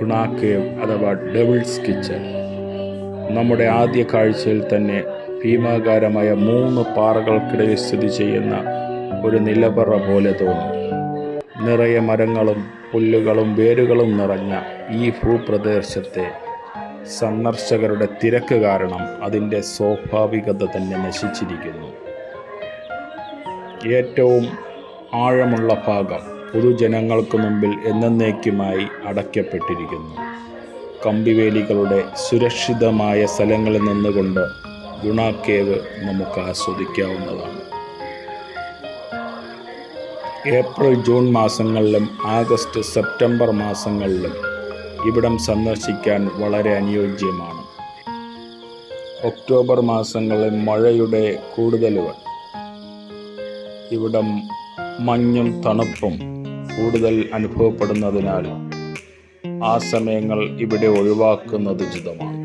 ഗുണ കേവ് അഥവാ devil's kitchen. നമ്മുടെ ആദ്യ കാഴ്ചയിൽ തന്നെ ഭീമാകാരമായ മൂന്ന് പാറകൾക്കിടയിൽ സ്ഥിതി ചെയ്യുന്ന ഒരു നിലപ്പറ പോലെ തോന്നും. നിറയെ മരങ്ങളും പുല്ലുകളും വേരുകളും നിറഞ്ഞ ഈ ഭൂപ്രദേശത്തെ സന്ദർശകരുടെ തിരക്ക് കാരണം അതിന്റെ സ്വാഭാവികത തന്നെ നശിച്ചിരിക്കുന്നു. ഏറ്റവും ആഴമുള്ള ഭാഗം പൊതുജനങ്ങൾക്ക് മുമ്പിൽ എന്നേക്കുമായി അടയ്ക്കപ്പെട്ടിരിക്കുന്നു. കമ്പിവേലികളുടെ സുരക്ഷിതമായ സ്ഥലങ്ങളിൽ നിന്നുകൊണ്ട് ഗുണാക്കേവ് നമുക്ക് ആസ്വദിക്കാവുന്നതാണ്. ഏപ്രിൽ ജൂൺ മാസങ്ങളിലും ആഗസ്റ്റ് സെപ്റ്റംബർ മാസങ്ങളിലും ഇവിടം സന്ദർശിക്കാൻ വളരെ അനുയോജ്യമാണ്. ഒക്ടോബർ മാസങ്ങളിൽ മഴയുടെ കൂടുതലുകൾ. ഇവിടം മഞ്ഞും തണുപ്പും കൂടുതൽ അനുഭവപ്പെടുന്നതിനാൽ ആ സമയങ്ങൾ ഇവിടെ ഒഴിവാക്കുന്നത് ഉചിതമാണ്.